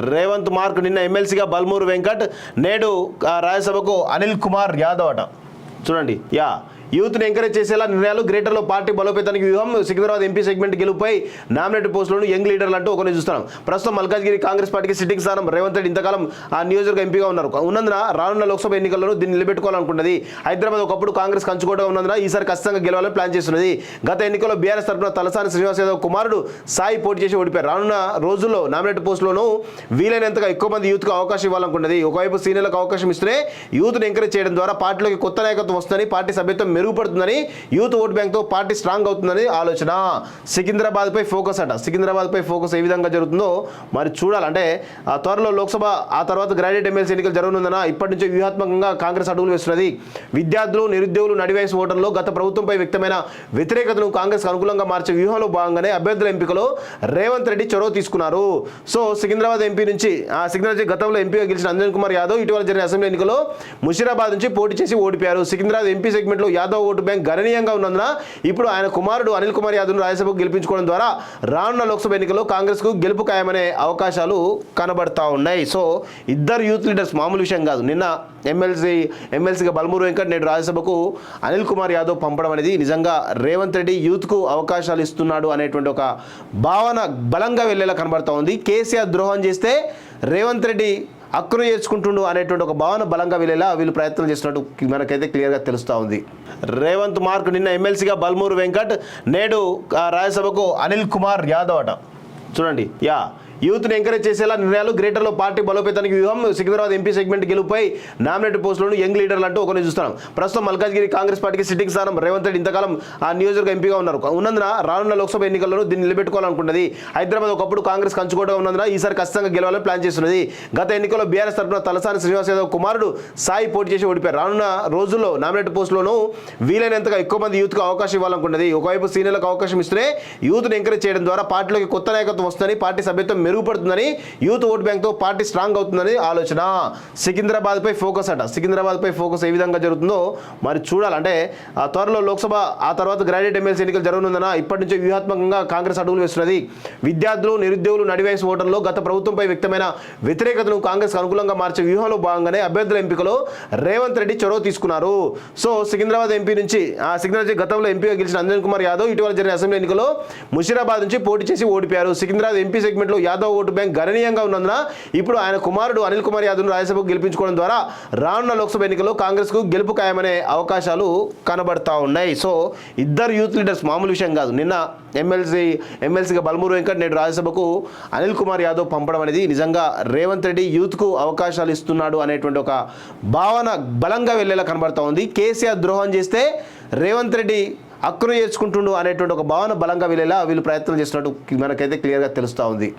Revanth mark నిన్న ఎమ్మెల్సీగా బల్మూరు వెంకట్ నేడు రాజ్యసభకు అనిల్ కుమార్ యాదవ్ అట. చూడండి యా. యూత్ని ఎంకరేజ్ చేసేలా నిర్ణయాలు గ్రేటర్లో పార్టీ బలోపేతానికి వ్యూహం సికింద్రాబాద్ ఎంపీ సెగ్మెంట్ గెలుపై నామినేటెడ్ పోస్టులను యంగ్ లీడర్లు అంటూ ఒకరిని చూస్తున్నాం. ప్రస్తుతం మల్కాజ్గిరి కాంగ్రెస్ పార్టీకి సిట్టింగ్ స్థానం రేవంత్ రెడ్డి ఇంతకాలం ఆ నియోజకవర్గ ఎంపీగా ఉన్నారు. ఉన్నందున రానున్న లోక్సభ ఎన్నికల్లో దీన్ని నిలబెట్టుకోవాలనుకున్నది హైదరాబాద్ ఒకప్పుడు కాంగ్రెస్ కంచుకోవడం ఉన్నందున ఈసారి ఖచ్చితంగా గెలవాలని ప్లాన్ చేస్తున్నది. గత ఎన్నికల్లో బీఆర్ఎస్ తరఫున తలసాని శ్రీనివాస్ యాదవ్ కుమారుడు సాయి పోటీ చేసి ఓడిపోయారు. రానున్న రోజుల్లో నామినేటెడ్ పోస్టులను వీలైనంతగా ఎక్కువ మంది యూత్కు అవకాశం ఇవ్వాలనుకున్నది ఒకవైపు సీనియర్లకు అవకాశం ఇస్తూనే యూత్ని ఎంకరేజ్ చేయడం ద్వారా పార్టీలోకి కొత్త నాయకత్వం వస్తుందని పార్టీ సభ్యత్వం మెరుగుపడుతుందని యూత్ ఓట్ బ్యాంక్తో పార్టీ స్ట్రాంగ్ అవుతుందని ఆలోచన. సికింద్రాబాద్పై ఫోకస్ అట. సికింద్రాబాద్పై ఫోకస్ ఏ విధంగా జరుగుతుందో మరి చూడాలంటే ఆ త్వరలో లోక్సభ ఆ తర్వాత గ్రాడ్యుయేట్ ఎమ్మెల్సీ ఎన్నికలు జరగనుందన ఇప్పటి నుంచే వ్యూహాత్మకంగా కాంగ్రెస్ అడుగులు వేస్తున్నది. విద్యార్థులు నిరుద్యోగులు నడివేసి ఓటర్లు గత ప్రభుత్వంపై వ్యక్తమైన వ్యతిరేకతను కాంగ్రెస్ అనుకూలంగా మార్చే వ్యూహంలో భాగంగానే అభ్యర్థుల ఎంపికలో రేవంత్ రెడ్డి చొరవ తీసుకున్నారు. సో సికింద్రాబాద్ ఎంపీ నుంచి ఆ సికింద్రాబాద్ గతంలో ఎంపీగా గెలిచిన అంజన్ కుమార్ యాదవ్ ఇటీవల జరిగిన అసెంబ్లీ ఎన్నికలో ముషిరాబాద్ నుంచి పోటీ చేసి ఓడిపోయారు. సికింద్రాబాద్ ఎంపీ సెగ్మెంట్లో యాదవ్ ఓటు బ్యాంక్ గణనీయంగా ఉన్నందున ఇప్పుడు ఆయన కుమారుడు అనిల్ కుమార్ యాదవ్ను రాజ్యసభకు గెలిపించుకోవడం ద్వారా రానున్న లోక్సభ ఎన్నికల్లో కాంగ్రెస్కు గెలుపు ఖాయమనే అవకాశాలు కనబడతా ఉన్నాయి. సో ఇద్దరు యూత్ లీడర్స్ మామూలు విషయం కాదు. నిన్న ఎమ్మెల్సీ ఎమ్మెల్సీగా బల్మూరు వెంకట్ నేడు రాజ్యసభకు అనిల్ కుమార్ యాదవ్ పంపడం అనేది నిజంగా రేవంత్ రెడ్డి యూత్కు అవకాశాలు ఇస్తున్నాడు అనేటువంటి ఒక భావన బలంగా వెళ్ళేలా కనబడతా ఉంది. కేసీఆర్ ద్రోహం చేస్తే రేవంత్ రెడ్డి అక్కును చేర్చుకుంటుండు అనేటువంటి ఒక భావన బలంగా వెళ్ళేలా వీళ్ళు ప్రయత్నం చేస్తున్నట్టు మనకైతే క్లియర్గా తెలుస్తూ ఉంది. రేవంత్ మార్క్ నిన్న ఎమ్మెల్సీగా బల్మూరు వెంకట్ నేడు రాజ్యసభకు అనిల్ కుమార్ యాదవ్ అట. చూడండి యా. యూత్ని ఎంకరేజ్ చేసేలా నిర్ణయాలు గ్రేటర్లో పార్టీ బలోపేతానికి వ్యూహం సికింద్రాబాద్ ఎంపీ సెగ్మెంట్ గెలుపై నామినేటెడ్ పోస్టులను యంగ్ లీడర్లు అంటూ ఒకరిని చూస్తున్నాం. ప్రస్తుతం మల్కాజ్గిరి కాంగ్రెస్ పార్టీకి సిట్టింగ్ స్థానం రేవంత్ రెడ్డి ఇంతకాలం ఆ నియోజకవర్గ ఎంపీగా ఉన్నారు. ఉన్నందున రానున్న లోక్సభ ఎన్నికల్లో దీన్ని నిలబెట్టుకోవాలనుకున్నది హైదరాబాద్ ఒకప్పుడు కాంగ్రెస్ కంచుకోవడం ఉన్నందున ఈసారి ఖచ్చితంగా గెలవాలని ప్లాన్ చేస్తున్నది. గత ఎన్నికల్లో బీఆర్ఎస్ తరఫున తలసాని శ్రీనివాస్ యాదవ్ కుమారుడు సాయి పోటీ చేసి ఓడిపారు రానున్న రోజుల్లో నామినేటెడ్ పోస్టులను వీలైనంతగా ఎక్కువ మంది యూత్కు అవకాశం ఇవ్వాలనుకున్నది ఒకవైపు సీనియర్లకు అవకాశం ఇస్తూనే యూత్ని ఎంకరేజ్ చేయడం ద్వారా పార్టీలోకి కొత్త నాయకత్వం వస్తుందని పార్టీ సభ్యత్వం మెరుగుపడుతుందని యూత్ ఓట్ బ్యాంక్తో పార్టీ స్ట్రాంగ్ అవుతుందని ఆలోచన. సికింద్రాబాద్పై ఫోకస్ అట. సికింద్రాబాద్పై ఫోకస్ ఏ విధంగా జరుగుతుందో మరి చూడాలంటే ఆ త్వరలో లోక్సభ ఆ తర్వాత గ్రాడ్యుయేట్ ఎమ్మెల్సీ ఎన్నికలు జరగనుందన ఇప్పటి నుంచే వ్యూహాత్మకంగా కాంగ్రెస్ అడుగులు వేస్తున్నది. విద్యార్థులు నిరుద్యోగులు నడివేసి ఓటర్లు గత ప్రభుత్వంపై వ్యక్తమైన వ్యతిరేకతను కాంగ్రెస్ అనుకూలంగా మార్చే వ్యూహంలో భాగంగానే అభ్యర్థుల ఎంపికలో రేవంత్ రెడ్డి చొరవ తీసుకున్నారు. సో సికింద్రాబాద్ ఎంపీ నుంచి ఆ సికింద్రాబాద్ గతంలో ఎంపీగా గెలిచిన అంజన్ కుమార్ యాదవ్ ఇటీవల జరిగిన అసెంబ్లీ ఎన్నికలో ముషిరాబాద్ నుంచి పోటీ చేసి ఓడిపోయారు. సికింద్రాబాద్ ఎంపీ సెగ్మెంట్లో యాదవ్ ఓటు బ్యాంక్ గణనీయంగా ఉన్నందున ఇప్పుడు ఆయన కుమారుడు అనిల్ కుమార్ యాదవ్ను రాజ్యసభకు గెలిపించుకోవడం ద్వారా రానున్న లోక్సభ ఎన్నికల్లో కాంగ్రెస్కు గెలుపు ఖాయమనే అవకాశాలు కనబడతా ఉన్నాయి. సో ఇద్దరు యూత్ లీడర్స్ మామూలు విషయం కాదు. నిన్న ఎమ్మెల్సీ ఎమ్మెల్సీగా బల్మూరు వెంకట్ నేడు రాజ్యసభకు అనిల్ కుమార్ యాదవ్ పంపడం అనేది నిజంగా రేవంత్ రెడ్డి యూత్కు అవకాశాలు ఇస్తున్నాడు అనేటువంటి ఒక భావన బలంగా వెళ్ళేలా కనబడతా ఉంది. కేసీఆర్ ద్రోహం చేస్తే రేవంత్ రెడ్డి అక్కును చేర్చుకుంటుండు అనేటువంటి ఒక భావన బలంగా వెళ్ళేలా వీళ్ళు ప్రయత్నం చేస్తున్నట్టు మనకైతే క్లియర్గా తెలుస్తూ ఉంది.